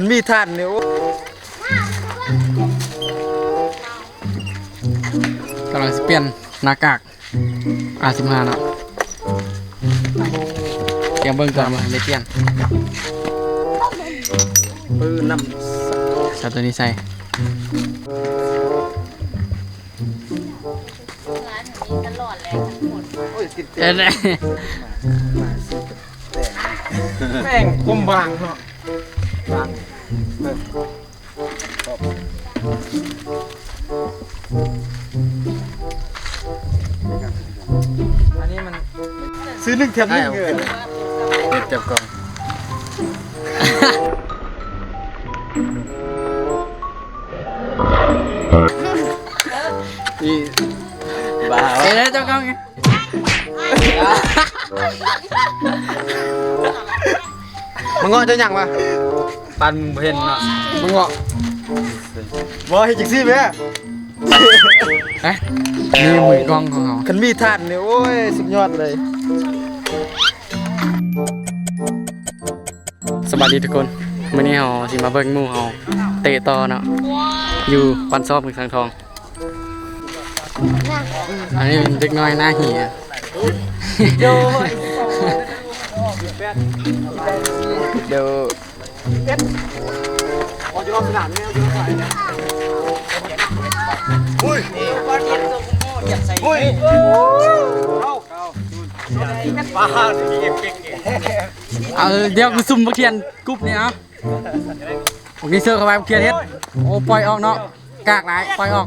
คันมีท่านเนี่ยโอ้กำลังสิเปลี่ยนหน้ากากอาสิบห้าเนาะเตรียมเบิ่งก่อนมาไม่เปลี่ยนปืนน้ใส่ตัวนี้ใส่ร้านนี้ตลอดเลยทั้งหมดำโอ้ยติดเอ้ยเนี่ยแม่งคมบางเนาะบางเบิ่ง อันนี้มันซื้อหนึ่งแถมหนึ่งเลยเจ็บก่อนอีบ้าเอ้ยเจ้ากล้องไง มึงเงาะจะยังวะปันเห็นเนาะมึงเงาะบ่เห็นจังซี่แม่เอ๊ะนี่มือกล้องของเขาคันมีท่านเนี่ยโอ้ยสุดยอดเลยสวัสดีทุกคนวันนี้เราสิมาเบิ่งหมู่เราเตะต่อเนาะอยู่ปันซอบเมืองสังทอง อันนี้เป็นเด็กน้อยหน้าเหี่ยเดี๋ย เดี๋ยวพอจะรอบสนามเนี่ยจะรอบสนามเนี่ยอุ้ยอุ้ยเข้าเข้าบ้าเก็บเก่งเอาเดี๋ยวกูซุ่มบักเทียนกรุ๊ปนี่เอาโอเคเสื้อเข้าไปบักเทียนเฮ็ดโอ้ปล่อยออกเนาะกากหลายปล่อยออก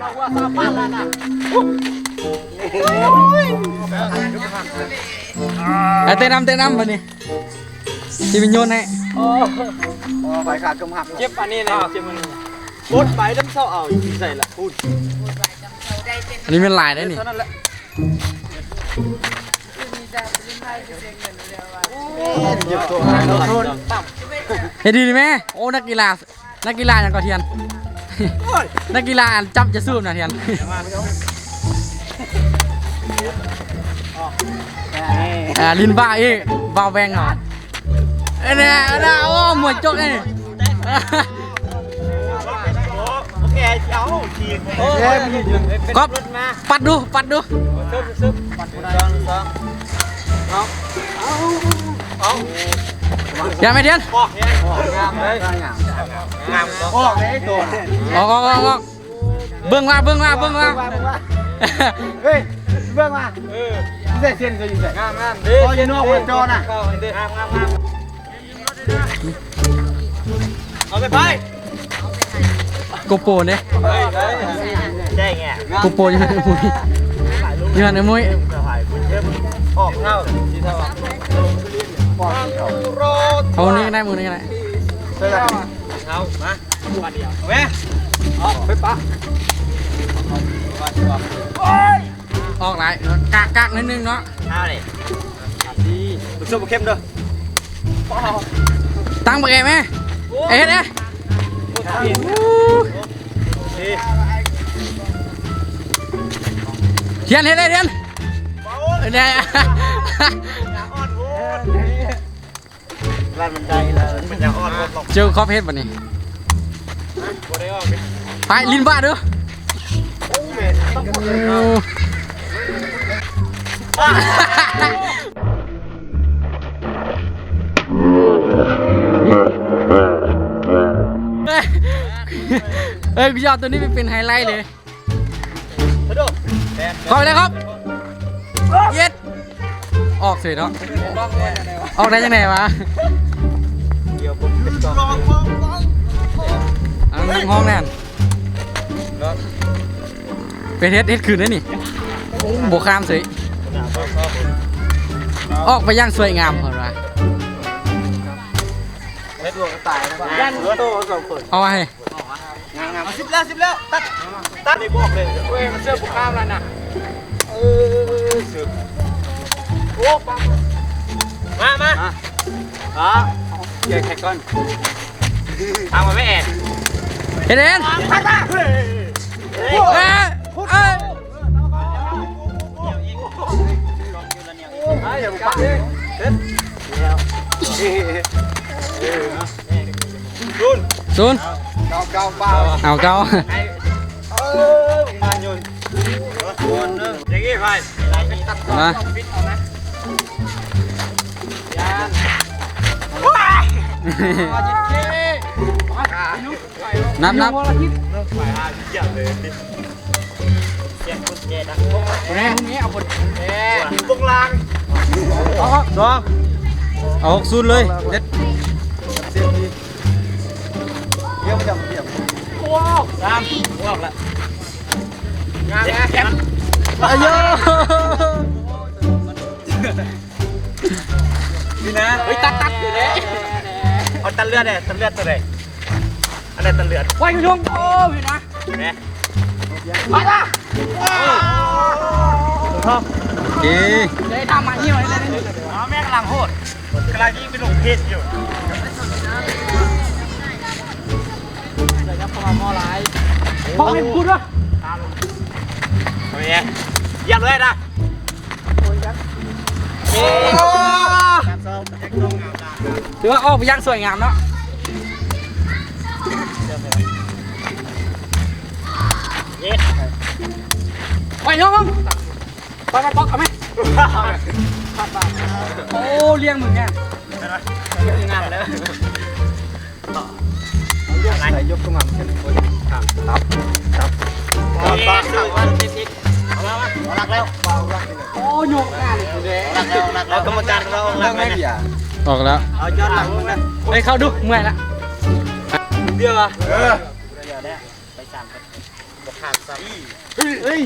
เตะต่อเนาะเอาเอ๊ะขอบตั้งไปเนาะโอเคเฮ็ดเอาแล้วเอาโดเอาเตะนำเตะนำมานี่ที่เป็นโยนให้อ๋อไฟขาดกำหักเจ็บอันนี้นะเจ็บอันนี้ปดไปน้ำเศร้าเอาอีกใส่ละพูดอันนี้เป็นลายได้นี่เท่านั้นแหละเจ็บตัวเราโทษเฮ็ดดีดีไหมโอ้นักกีฬานักกีฬาอย่างก่อเทียน นักกีฬาอันจับจะสู้นะเทียนอ่าลินบ้าเอ้บ้าแวงเหรอเอ้ยเนี่ยเอ้ยเนี่ยโอ้หมวดจกนี่โอเคเอาทีโอเคมันยืนก๊อฟปัดดู ปัดดูซึบซึบปัดสองสองเอาเอาเอาอ ย่าไม่เทียนออกงามเลยงามออกเลยตัวออกออกออกออกเบื้องว่าเบื้องว่าเบื้องว่าเฮ้ยเบื้องมาเออใส่เส้นก็อยู่ใส่งามงามพออยู่นอกหัวจอน่ะงามงามงามเอาไปไปโกโปรเนี่ยใช่ไงโกโปรยังไงมุ้ยยังไงมุ้ยออกเท่าที่เท่า โรดเอานี้ก็ได้มือนี้ก็ได้เท่าเท่ามาวันเดียวเอาไหมออกไปปะออกไหลกากกากนิดนึงเนาะเอาเลยดีบุกซุปเข้มเด้อตั้งปากแกไหมเอ้ยเอ้ยเทียนเฮ็ดได้เทียนเนี่ย ร้านมันใจแล้วมันจะอ่อนลงเจอคอฟเฮ็ดป่นี่บ่ได้ออกไปลินบ้าดูเอ้ยกูจะเอาตัวนี้ไปเป็นไฮไลท์เลยดูเข้าไปเลยครับ เย็ด ออกเสร็จเนาะออกได้ยังไงวะ ยวผมเป็นกองอันนั่งห้องแน่นเป็นเฮ็ดเฮ็ดคืนได้นี่โอ้โบข้ามสิออกไปย่างสวยงามเหรอวะเฮ็ดดวงตายนะยันโตสองคนเอาไว้งามงามสิบแล้วสิบแล้วตัดตัดนี่บอกเลยเว้ยมันเสื้อบุกข้ามแล้วนะเออเสือโอ้ปังมามาอ๋อ แกแค่ก้อนทางมาไม่แอดเฮ็ดเอ็นตัดมาเฮ้ยเอ้ยเอ้ยอะอย่าบุกปังเด็ดแล้วรุ่นศูนย์เก้าเก้าเปล่าเอาเก้าเออมาโยนคนนึงอย่างงี้ไปตัดมาฟิตเอานะยานจิตเก้นับนับไปหาเยี่ยมเลยเสียงกุญแจดังพวกแรงนี้เอาบทแหมพวกลางสองเอาหกศูนย์เลยเด็ดเสียงดีเยี่ยมจังเยี่ยมโอ้สามออกละงานแก๊ปอายุนี่นะเฮ้ยตัดตัดอยู่เลย เอาตัดเลือดเลยตัดเลือดตัวไหนอะไรตัดเลือดไว้คุณลุงโอ้ยนะแม่มาละครับโอเคเดี๋ยวทำมาเยี่ยมเลยเลยอ๋อแม่กำลังโหดกำลังยิงเป็นหลงเพชรอยู่พ่อไม่พูดวะโอเคเยี่ยมเลยนะโอ้ ถือว่าออกไปย่างสวยงามเนาะไปน้องไปมาป๊อกเอาไหมโอ้เลี้ยงมึงเนี่ยงามเลยอะไรยกขึ้นมาเป็นคนครับครับครับตับตับตับเอามาหลักแล้วเบาหลักโอ้ยกงานหลักแล้วหลักแล้วกรรมการเราหลักไม่เบีย ออกแล้ว เอาย้อนหลังมึงนะไปเข้าดูเมื่อยละเบี้ยอะเออไปสามไปขาดสามเฮ้ยเฮ้ย